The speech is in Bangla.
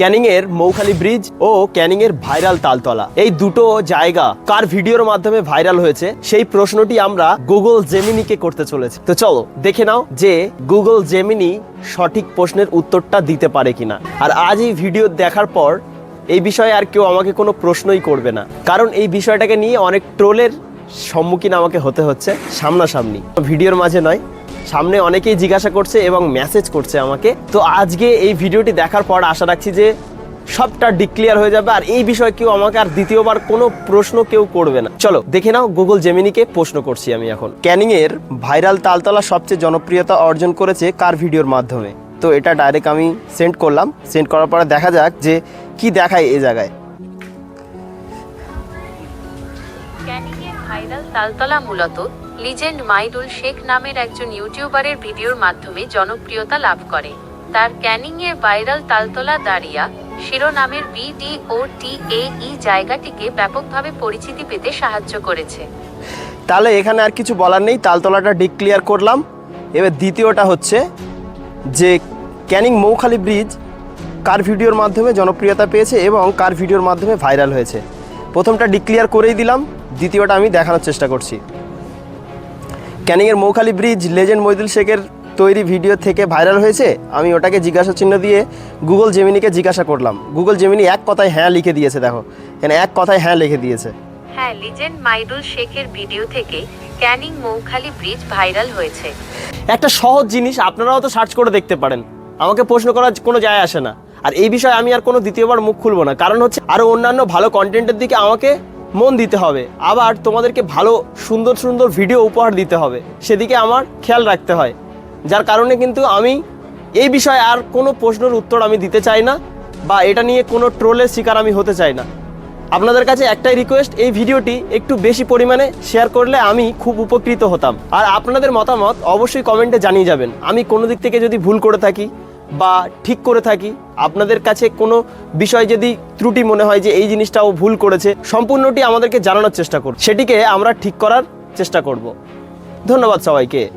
ক্যানিং এর মৌখালি ব্রিজ ও ক্যানিং এর ভাইরাল তালতলা। এই দুটো জায়গা কার ভিডিওর মাধ্যমে ভাইরাল হয়েছে, সেই প্রশ্নটি আমরা গুগল জেমিনিকে করতে চলেছি। তো চলো, দেখে নাও যে গুগল জেমিনি সঠিক প্রশ্নের উত্তরটা দিতে পারে কিনা। আর আজ এই ভিডিও দেখার পর এই বিষয়ে আর কেউ আমাকে কোনো প্রশ্নই করবে না। কারণ এই বিষয়টাকে নিয়ে অনেক ট্রোলের সম্মুখীন আমাকে হতে হচ্ছে সামনাসামনি। ভিডিওর মাঝে নয় সামনে অনেকেই জিজ্ঞাসা করছে এবং মেসেজ করছে আমাকে। তো আজকে এই ভিডিওটি দেখার পর আশা রাখছি যে সবটা ডিক্লিয়ার হয়ে যাবে আর এই বিষয়ে কেউ আমাকে আর দ্বিতীয়বার কোনো প্রশ্ন কেউ করবে না। চলো, দেখে নাও গুগল জেমিনিকে প্রশ্ন করছি আমি এখন। ক্যানিং এর ভাইরাল তালতলা সবচেয়ে জনপ্রিয়তা অর্জন করেছে কার ভিডিওর মাধ্যমে? তো এটা ডাইরেক্ট আমি সেন্ড করলাম। সেন্ড করার পরে দেখা যাক যে কি দেখায় এ জায়গায়। ক্যানিংয়ের ভাইরাল তালতলা মূলত লিজেন্ড মাইদুল শেখ নামের একজন ইউটিউবারের ভিডিওর মাধ্যমে জনপ্রিয়তা লাভ করে। তার ক্যানিংয়ের ভাইরাল তালতলা দাঁড়িয়া শিরোনামের বিডিও টি ই জায়গাটিকে ব্যাপকভাবে পরিচিতি পেতে সাহায্য করেছে। তাহলে এখানে আর কিছু বলার নেই, তালতলাটা ডিক্লিয়ার করলাম। এবার দ্বিতীয়টা হচ্ছে যে ক্যানিং মৌখালি ব্রিজ কার ভিডিওর মাধ্যমে জনপ্রিয়তা পেয়েছে এবং কার ভিডিওর মাধ্যমে ভাইরাল হয়েছে। প্রথমটা ডিক্লিয়ার করেই দিলাম দ্বিতীয়টা আমি দেখানোর চেষ্টা করছি। ক্যানিংয়ের মৌখালি ব্রিজ লেজেন্ড মইদুল শেখের তৈরি ভিডিও থেকে ভাইরাল হয়েছে আমি ওটাকে জিজ্ঞাসা চিহ্ন দিয়ে গুগল জেমিনিকে জিজ্ঞাসা করলাম। গুগল জেমিনি এক কথায় হ্যাঁ লিখে দিয়েছে দেখো। এখানে এক কথায় হ্যাঁ লিখে দিয়েছে। হ্যাঁ লিজেন্ড মাইদুল শেখের ভিডিও থেকে ক্যানিং মৌখালি ব্রিজ ভাইরাল হয়েছে। একটা সহজ জিনিস আপনারাও তো সার্চ করে দেখতে পারেন। আমাকে প্রশ্ন করার কোনো যায় আসে না। আর এই বিষয়ে আমি আর কোনো দ্বিতীয়বার মুখ খুলবো না। কারণ হচ্ছে আরও অন্যান্য ভালো কন্টেন্টের দিকে আমাকে মন দিতে হবে। আবার তোমাদেরকে ভালো, সুন্দর সুন্দর ভিডিও উপহার দিতে হবে। সেদিকে আমার খেয়াল রাখতে হয়। যার কারণে কিন্তু আমি এই বিষয়ে আর কোনো প্রশ্নের উত্তর আমি দিতে চাই না বা এটা নিয়ে কোনো ট্রোলের শিকার আমি হতে চাই না। আপনাদের কাছে একটাই রিকোয়েস্ট এই ভিডিওটি একটু বেশি পরিমাণে শেয়ার করলে আমি খুব উপকৃত হতাম। আর আপনাদের মতামত অবশ্যই কমেন্টে জানিয়ে যাবেন। আমি কোনো দিক থেকে যদি ভুল করে থাকি বা ঠিক করে থাকি, আপনাদের কাছে কোনো বিষয় যদি ত্রুটি মনে হয় যে এই জিনিসটা ও ভুল করেছে, সম্পূর্ণটি আমাদেরকে জানানোর চেষ্টা করব সেটিকে আমরা ঠিক করার চেষ্টা করব। ধন্যবাদ সবাইকে।